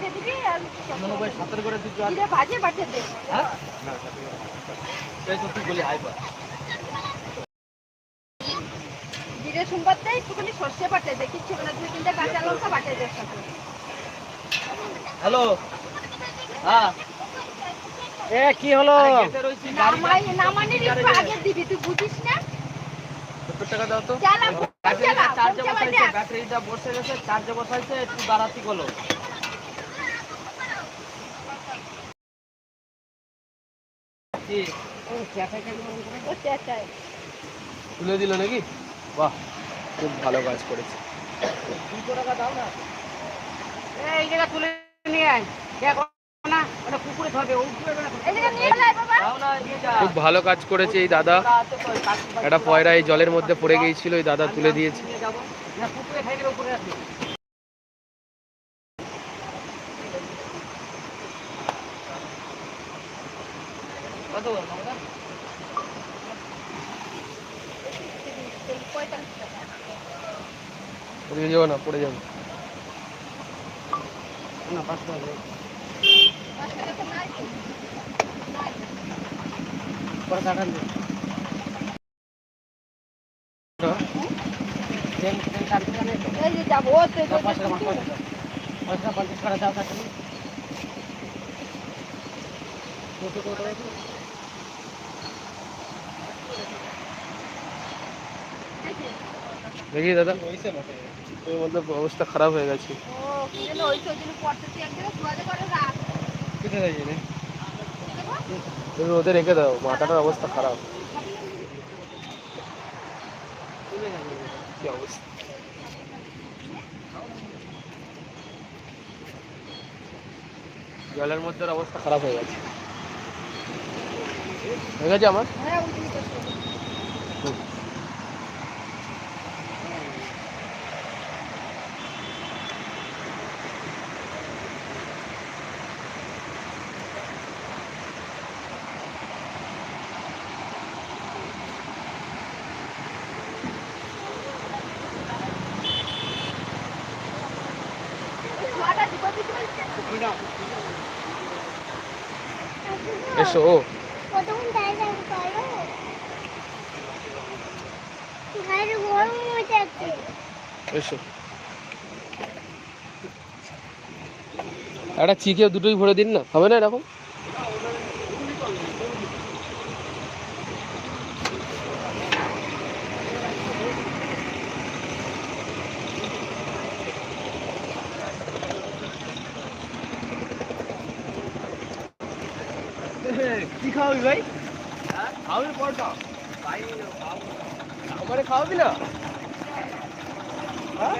পাঠিয়ে দিবি আর নব্বই করে দিচ্ছ আর ভাজে পাঠিয়ে দে। হ্যাঁ? এই তুই বলি আইবা জিরে সোমবার দেয় একটুখানি সর্ষে পাঠিয়ে দে কিচ্ছু না দুই তিনটে কাঁচা লঙ্কা পাঠিয়ে দে সাথে। হ্যালো? হ্যাঁ? এ কি হলো? নামাই একটু আগে দিবি তুই বুঝিস না? সত্তর টাকা দাও তো। চার্জে বসাইছে ব্যাটারিটা বসে গেছে চার্জে বসাইছে একটু বাড়াতি গেলো তুলে দিল নাকি? বাহ খুব ভালো কাজ করেছে। এই জায়গা তুলে নিয়ে আয়। খুব ভালো কাজ করেছে এই দাদা। একটা পয়রা এই জলের মধ্যে পড়ে গিয়েছিল এই দাদা তুলে দিয়েছে নিয়ে যাব না পুকুরে থাকবে উপরে আছে কত বলো দাদা? পঁয়তাল্লিশ টাকা পড়ে যাব না পড়ে যাব না পাঁচশো হবে পাঁচ টাকা তো নাই তো। নাই। পরে কাটান দে ট্রেন ট্রেন কাটতে দেখি দাদা। মধ্যে অবস্থা খারাপ হয়ে গেছে। ওই ওই তুমি ওদের রেখে দাও মাথাটার অবস্থা খারাপ। কি অবস্থা? জলের মধ্যে অবস্থা খারাপ হয়ে গেছে। হয়ে গেছে আমার? যাচ্ছে এসো। একটা চিকে দুটোই ভরে দিন না হবে না এরকম? কি খাওয়াবি ভাই? খাওয়াবি পরোটা। আমারে খাওয়াবি না? হ্যাঁ?